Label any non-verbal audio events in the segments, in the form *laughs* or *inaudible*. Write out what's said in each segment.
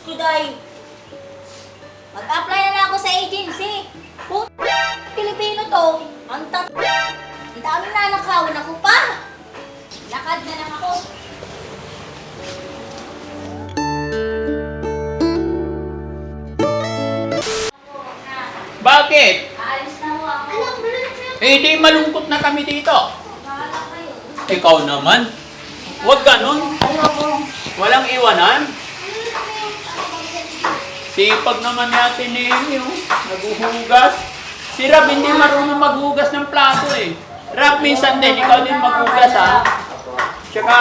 Diyos ko, day. Mag-apply na lang ako sa agency. Kung Pilipino to, ang tat... Ang dami na nakawan ako pa. Lakad na lang ako. Bakit? Aalis na ho ako. Eh, di malungkot na kami dito. Bahala kayo. Ikaw naman. Huwag ganun. Ayoko. Walang iwanan. Sipag naman natin ni Amy, oh. Naghuhugas. Si Rab hindi marunong maghugas ng plato eh. Rab, minsan din, ikaw din maghugas ha. Tsaka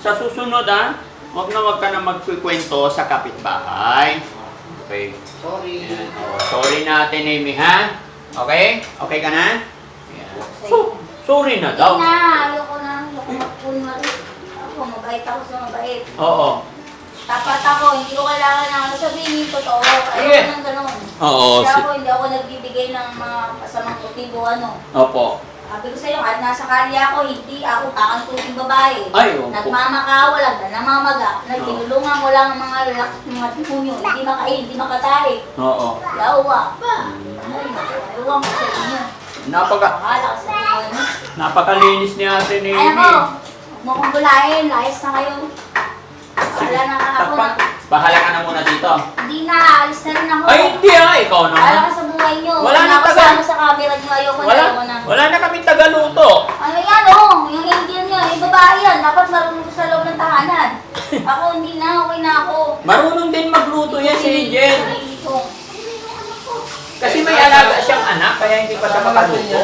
sa susunod ha, huwag na huwag ka na magkikwento sa kapitbahay. Okay. Sorry. Oh, sorry natin, Amy, ha? Okay? Okay ka na? Yan. So, sorry na Hindi daw. na. Ayoko na. Ayoko magpunwari. Ako, mabait ako sa mabait. Oo. Tapat ako. Hindi ko kailangan na ano sabihin yung totoo. Ayoko Sige. nang ganun. Oo, Kaya si- ako, hindi ako nagbibigay ng mga kasamang motibo ano. Opo. Sabi ko sa'yo, kahit nasa kalya ako, hindi ako kakantuting babae. Ay, opo. Nagmamakawalan na namamaga. Nagtinulungan ko lang ang mga lalaki, mga tipunyo. Hindi makain, hindi makatari. Oo. Yawa. Ay, ewan ko sa inyo. Napaka, Bahala ka sa mo. napakalinis ni ate ni Ay, Amy. ako. Huwag mo kong bulahin. Layas na kayo. Bahala na ka ako na. Bahala ka na muna dito. Hindi na, alis na rin ako. Ay, hindi ha. Ikaw Bahala naman. ka sa buhay nyo. Wala Wala na na ako tagal. sama sa camera nyo. Ayoko na, Wala, ayoko na. wala na kami tagaluto. Ano yan, oh? Yung Indian nyo, yung babae yan. Dapat marunong ko sa loob ng tahanan. *laughs* Ako, hindi na. Okay na ako. Marunong din magluto yan si Angel. Ko. Kasi may alaga siyang anak, kaya hindi pa siya makaluto.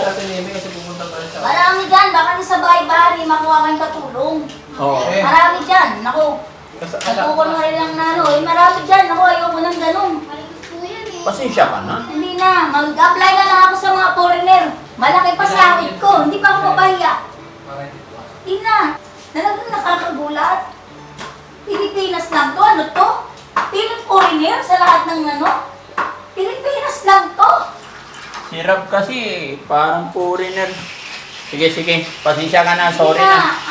Marami dyan. Baka nasa bahay-bahay, makuha kayong katulong. Oo. Eh. Marami dyan. Naku, nagkukunwari lang na ano. Eh, marami dyan. Naku, ayoko nang ganun. Pasensya ka na. Hindi na. Mag-apply na lang ako sa mga foreigner. Malaki pa sahod ko. Hindi pa ako mapahiya. Hindi na. Talagang nakakagulat. Pilipinas lang to. Ano to? Pilit foreigner sa lahat ng ano? Pilipinas lang to. Si Rab kasi, parang foreigner. Sige, sige. Pasensya ka na. Sorry na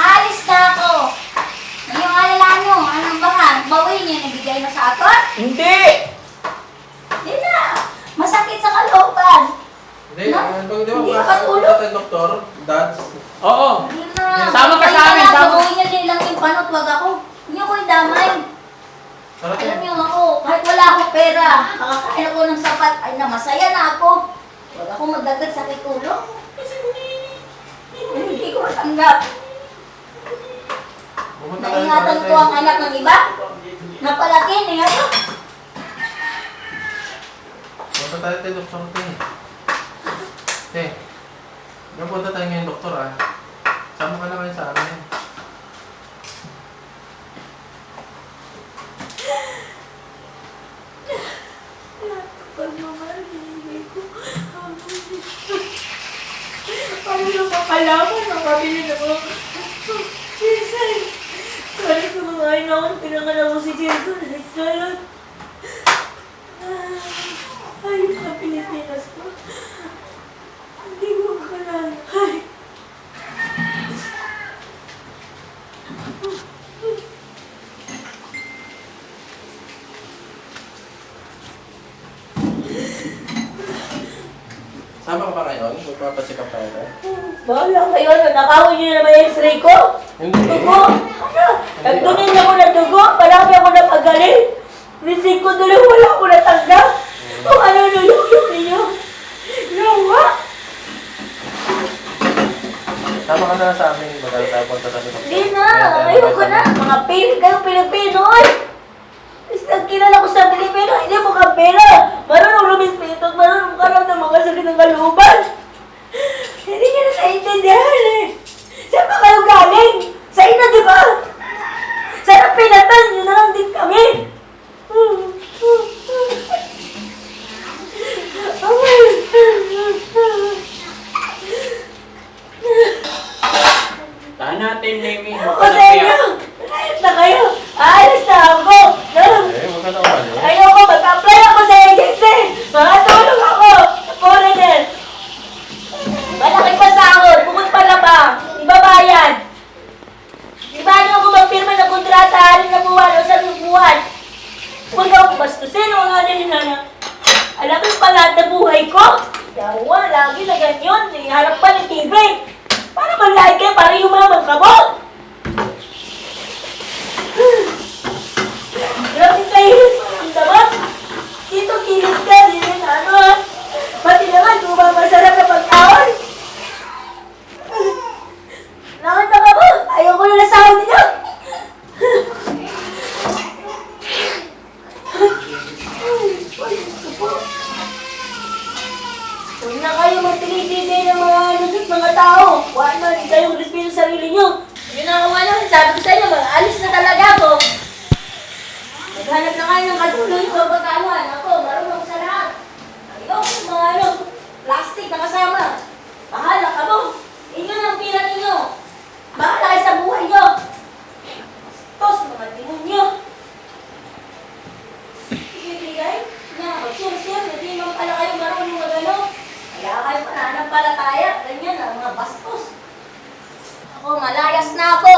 sa aton? Hindi! Hindi na. Masakit sa kalooban. Hindi, Na? ano, di ba Hindi ba ka sa doktor, dads? Oo. Hindi na. Sama ka sa amin, sama. Bawin niya din lang yung panot, wag ako. Hindi ako yung damay. Sarap Alam yun. niyo ako, kahit wala akong pera, nakakain ako ng sapat, ay na masaya na ako. Huwag ako magdagdag sa ulo. Hindi ko matanggap. Pumunta tayo Naingatan para ko ang anak ng iba. Napalaki, niya to. Punta tayo tayo doktor tayo. Eh, napunta tayo ngayon doktor ah. Sama ka na kayo sa amin. Paano na makalaman ang kabili na ko? Jason! Sana pinangalan mo si Jason. Ay, salad. Ay, sa Pilipinas ko. Hindi ko makalala. Ay. Sama ka ba ngayon? Magpapacheck up tayo tayo. Bahala kayo, nakawin niyo naman yung x-ray ko. Hindi. Dugo! Nagtunin ako ng dugo, marami ako napagaling. Rising ko doon, wala ako natanggap. Kung ano nulunok ninyo. Nawa! Sama ka na sa amin. Magkala tayo punta tayo doktor. Hindi na, ayoko na. Mga pili kayo, Pilipino, oy! Is nagkilala ko sa Pilipino, hindi mo ka pera. Marunong lumispito, marunong ka lang ng mga sakit ng kalooban. Hindi niya na naiintindihan eh. Saan ba kayo galing? Sa ina, di ba? Sana pinatan niyo na lang din kami. Tahan natin. Huwag Ako sa inyo. Ayos na kayo. Ayos na ako. Eh, huwag ka na umali. Ayoko, mag-apply ako sa agency. Makatulong ako sa foreigner. Huwag akong bastusin, mga dahil na alam mo pa lahat na buhay ko. Yawa, lagi na ganyan. Hinaharap pa ng TV. Para malaki kayo, para yumaman ka mo. Grabe kayo. Ang dapat. Dito kilis ka, dito na ano ha. Pati naman, di mo ba masarap na pagkaon? Nakita ka ba? Ayaw ko na nasahod niyo. Huwag na kayo magtinitindi ng mga lusot mga tao. Huwag na, hindi kayong respeto sa sarili nyo. Yun ang wala naman, sabi ko sa inyo, mag-alis na talaga ako. Maghanap na kayo ng katulong ko, pagkawan. Ako, marunong ako sa lahat. Ayaw ko yung mga ano, plastic na kasama. Bahala ka mo. Inyo ang pila ninyo. Bahala kayo sa buhay nyo. Tos, mga demonyo. Ibibigay? Na, mag-share-share. Hindi naman pala kayo marunong mag-ano. Kaya kayo pananampalataya. Ganyan ang mga bastos. Ako, malayas na ako.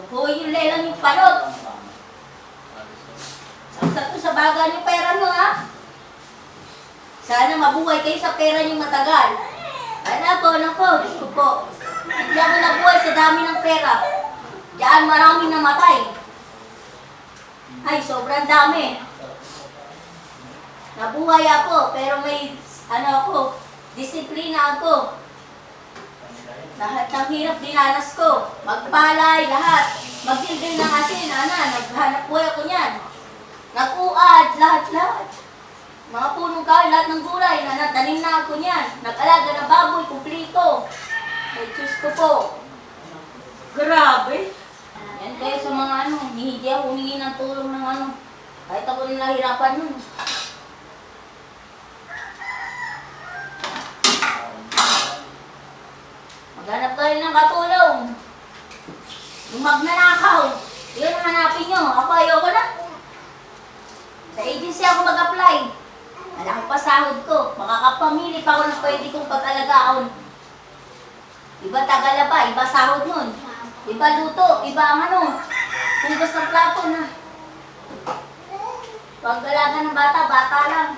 Bukuhin yung lelang yung panot. Saksak ko sa baga yung pera mo, ha? Sana mabuhay kayo sa pera niyo matagal. Ano po, nako, Diyos ko po. Hindi ako nabuhay sa dami ng pera. Diyan maraming namatay. Ay, sobrang dami. Nabuhay ako, pero may, ano ako, disiplina ako. Lahat ng hirap dinanas ko. Magpalay, lahat. Magtildil ng asin, ana, naghanap buhay ako niyan. Nag-uad, lahat-lahat. Mga punong kahoy, lahat ng gulay, na natanim na ako niyan. Nag-alaga ng baboy, kumplito. Ay, Diyos ko po. Grabe. Yan kayo sa mga ano, hindi ako humingi ng tulong ng ano. Kahit ako nang nahirapan nun. Maghanap kayo ng katulong. Yung magnanakaw, yun ang hanapin nyo. Ako ayoko na. Sa agency ako mag-apply. Malaki pa sahod ko. Makakapamili pa ako ng pwede kong pag-alagaon. Iba tagalaba, iba sahod nun. Iba luto, iba ang ano. Hugas ng plato na. Pag-alaga ng bata, bata lang.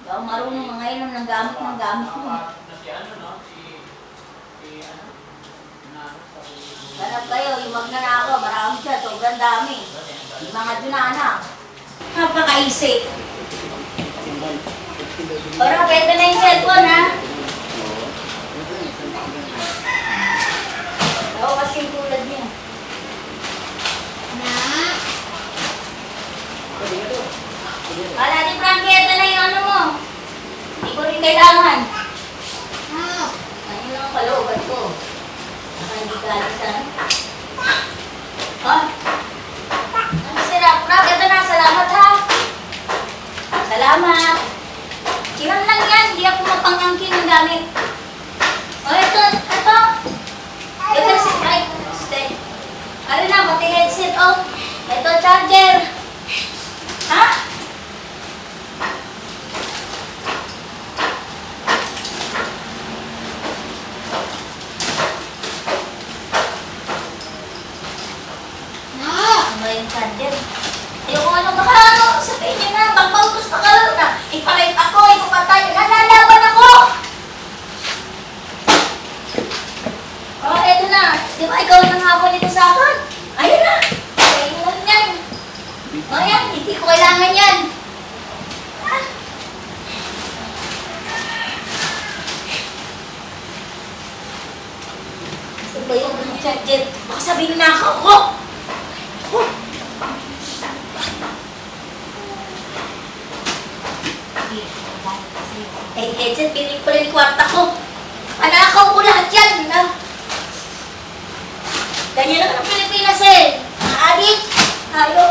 Hindi ako marunong mga inom ng gamit ng gamit mo. Na? Si, si ano? Na, Ganap kayo, yung magnanakaw, marami siya, sobrang dami. Yung mga dunana. Napakaisip. Parang pwede na yung cellphone, ha? Ako kasi yung tulad niya. Na? Wala ni Frankie, ito na yung ano mo. Hindi ko rin kailangan. Ayun ang kalooban ko. Baka hindi galing sa... Oh. Ang sarap. Nak, ito na. Salamat, ha? Salamat. Ilan lang yan. Hindi ako mapangangkin ng gamit. Oh, ito. Ito. Ito si... Ay, stay. Ano na, pati headset, oh. Ito, charger. Ha? Ano yung charger? Yung ano baka ano, sabihin niyo na, magpautos pa ka na. Ipalit ako, ipapatay, nalalaban ako! Oh, eto na. Di ba ikaw nang hapon nito sa akin? Ayun na. Ayun lang yan. Oh, yan. Hindi ko kailangan yan. Ah. Saan charger? Baka sabihin na ako. Oh! Oh! Eh, headset, pinili ko lang yung kwarta ko. Panakaw ko lahat yan. Na. Ganyan naman ang Pilipinas eh. Mga adik. Tayo.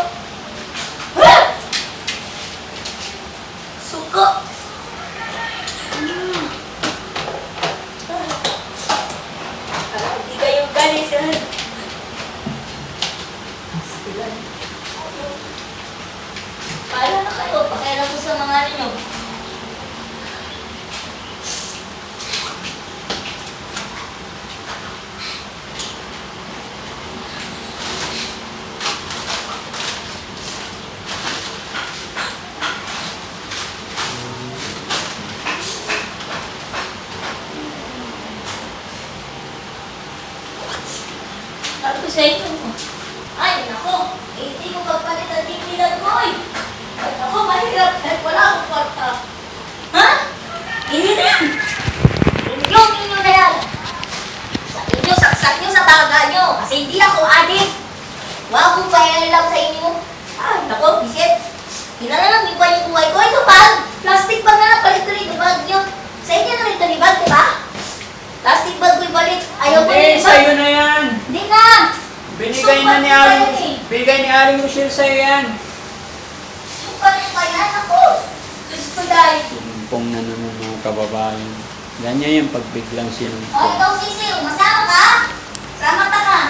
Ha! Suko. Mm. Ah, Hindi kayo galit. ah. Sila. Paano na kayo? Pakialam ko sa mga ninyo. Sa inyo. Ay, nako. Hindi ko magpalit ang tipilan ko eh. Ay, nako, mahirap. Kahit wala akong kwarta. Ha? Inyo na yan. Yung inyo na yan. Sa inyo, saksak nyo sa taga nyo. Kasi hindi ako adik. Huwag kong lang sa inyo. Ay, nako, bisit. Kilala lang, iba yung buhay ko. Ito bag. Plastic bag na lang, palit ko rin yung bag nyo. Sa inyo na rin ito ni bag, di ba? Plastic bag ko ibalik. Ayaw ko Hindi, rin bag. sa'yo na yan. Binigay na ni Aling, binigay ni Aling Rochelle sa'yo yan. Sukat pa yan ako. Gusto dahil. Sumpong na naman mga kababayan. Ganyan yung pagbiglang O, sinumpong. ikaw sisiw. Masama ka? Sama ka ka.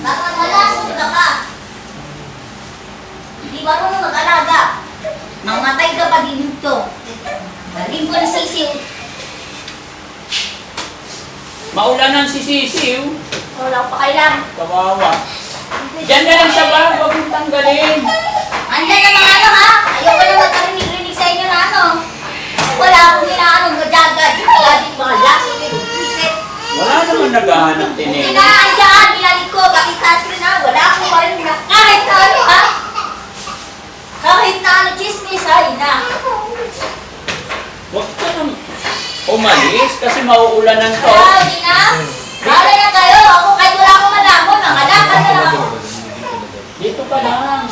Baka wala, suga ka. Hindi marunong mag-alaga. Mamatay ka pa din dito. Galing ko na sisiw. Maulanan si Sisiw. Wala pa kailan. Kawawa. Diyan na lang sa bag, huwag mong tanggalin. Andiyan na mga ano ha? Ayoko na magkarinig-rinig sa inyo na ano. Wala akong inaano, gadagad. Gadit mga lasik, visit. Wala naman naghahanap din eh. Hindi na andyan, binalik ko. Bakit Catherine ha? Wala akong marinig na kahit na ano ha? Kahit na ano, chismis ha? Yun na. Huwag ka nang umalis kasi mauulanan to. Kaya, hindi na. Bala na kayo. Ako kahit wala akong malamon. Nangalakal na lang ako. Dito ka lang.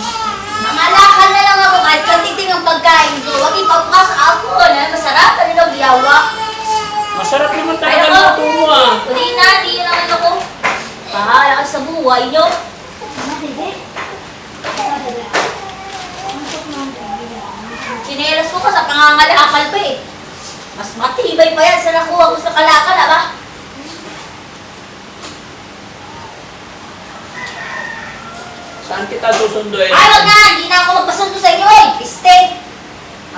Nangalakal na lang ako kahit katiting ang pagkain ko. Huwag ipabukas ako. Ano, masarap. Ano daw, liyawa. Masarap naman talaga Ayaw. luto mo ah. Hindi na, hindi na naman ako. Bahala ka sa buhay nyo. Sinelas ko ka sa pangangalakal pa eh. Mas matibay pa yan sa nakuha ko sa kalakal, ha ba? Saan kita susunduin? Ay, wag na! Hindi na ako magpasundo sa inyo eh! Stay!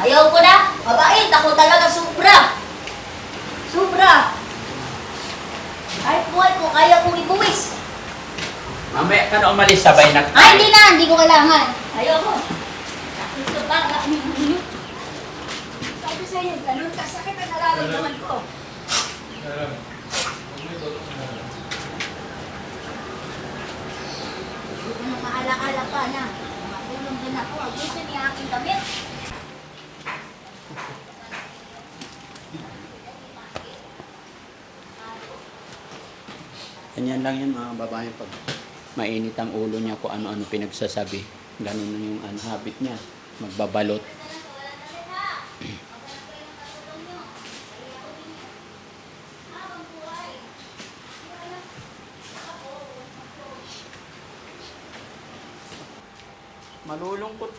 Ayaw ko na. Mabait. Ako talaga sobra. Sobra. Kahit buhay ko, kaya kong ibuwis. Mamaya ka na umalis sabay na. Ay, hindi na. Hindi ko kailangan. Ayaw ko. Ito ba? Sabi sa inyo, ganun kasakit ang nararamdaman ko. Hindi maala-ala pa na. Matulong din ako. Gusto niya aking damit. Ganyan lang yan mga babae pag mainit ang ulo niya kung ano-ano pinagsasabi. Ganun yung ano, habit niya. Magbabalot.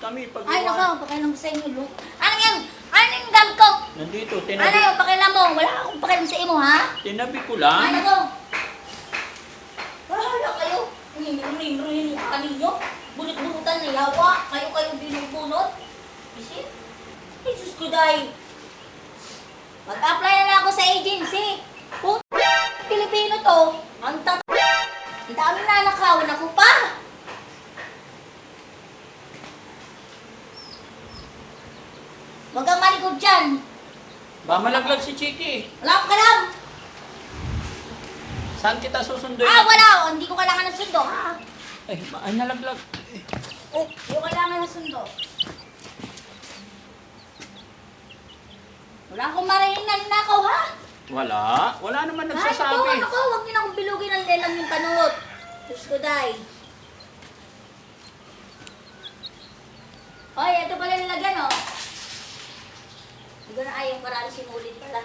Kami pag Ay, nako, pakialam ko sa inyo, Lu. Ano yan? Ano yung gamit ko? Nandito, Ano tinabi, yung pakialam mo? Wala akong pakialam sa imo, ha? tinabi ko Ay, lang. nako. Bahala kayo. Rin-rin-rin yung kaninyo. Bunot-bunutan na yawa. Kayo-kayo binubunot. Isin? Jesus ko dahil. Mag-apply na lang ako sa agency. Put Pilipino to. Ang tat... Ang dami na nakawan ako pa. Huwag kang malikod dyan. Ba malaglag si Chiki. Wala akong kalam. Saan kita susunduin? Ah, wala. oh. Hindi ko kailangan ng sundo. Ha? Ay, ma- ay nalaglag. Oh, hindi ko kailangan ng sundo. Wala akong marinig na ninakaw, ha? Wala. Wala naman Ay, nagsasabi. ito, ano? Huwag niyo na akong bilugin ng lelang yung panot. Diyos ko, day. Hoy, ito pala nilagyan, oh. Ko na ayaw marami sinulit pala.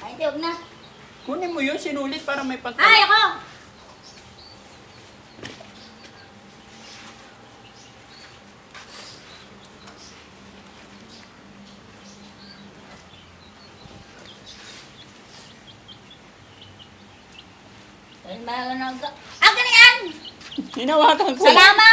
Ay, hindi, huwag na. Kunin mo yun, sinulit para may pantay. Ay, ako! Ay, mga nag... Ah, ganyan! Hinawakan ko. Salamat!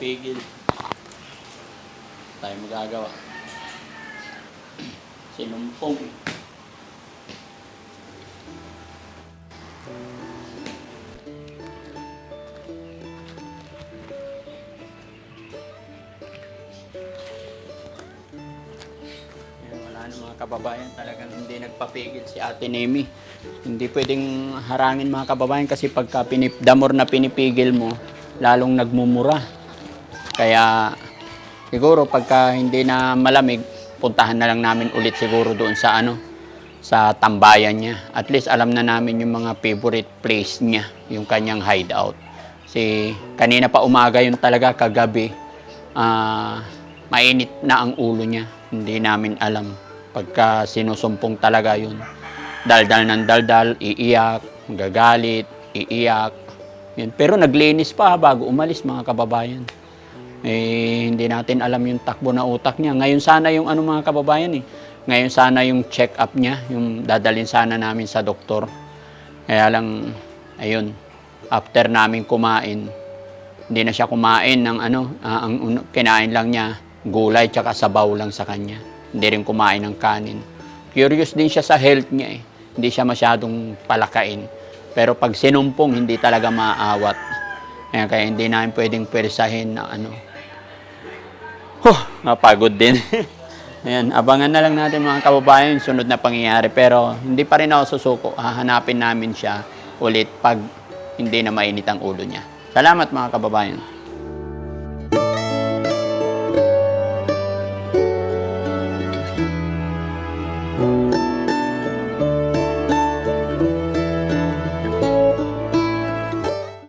pigil. Tayo magagawa. Sinumpong. Wala ng mga kababayan talagang hindi nagpapigil si Ate Nemi. Hindi pwedeng harangin mga kababayan kasi pagka pinip, damor na pinipigil mo, lalong nagmumura. Kaya siguro pagka hindi na malamig, puntahan na lang namin ulit siguro doon sa ano, sa tambayan niya. At least alam na namin yung mga favorite place niya, yung kanyang hideout. Si kanina pa umaga yun talaga kagabi. ah mainit na ang ulo niya. Hindi namin alam. Pagka sinusumpong talaga yun. Daldal ng daldal, iiyak, gagalit, iiyak. Yun. Pero naglinis pa bago umalis mga kababayan. Eh, hindi natin alam yung takbo na utak niya. Ngayon sana yung ano mga kababayan eh. Ngayon sana yung check-up niya, yung dadalhin sana namin sa doktor. Kaya lang, ayun, after namin kumain, hindi na siya kumain ng ano, ah, ang kinain lang niya, gulay tsaka sabaw lang sa kanya. Hindi rin kumain ng kanin. Curious din siya sa health niya eh. Hindi siya masyadong palakain. Pero pag sinumpong, hindi talaga maaawat. Kaya, kaya hindi namin pwedeng pwersahin na ano. Huh, napagod din. *laughs* Ayan, abangan na lang natin mga kababayan sunod na pangyayari. Pero hindi pa rin ako susuko. Hahanapin namin siya ulit pag hindi na mainit ang ulo niya. Salamat mga kababayan.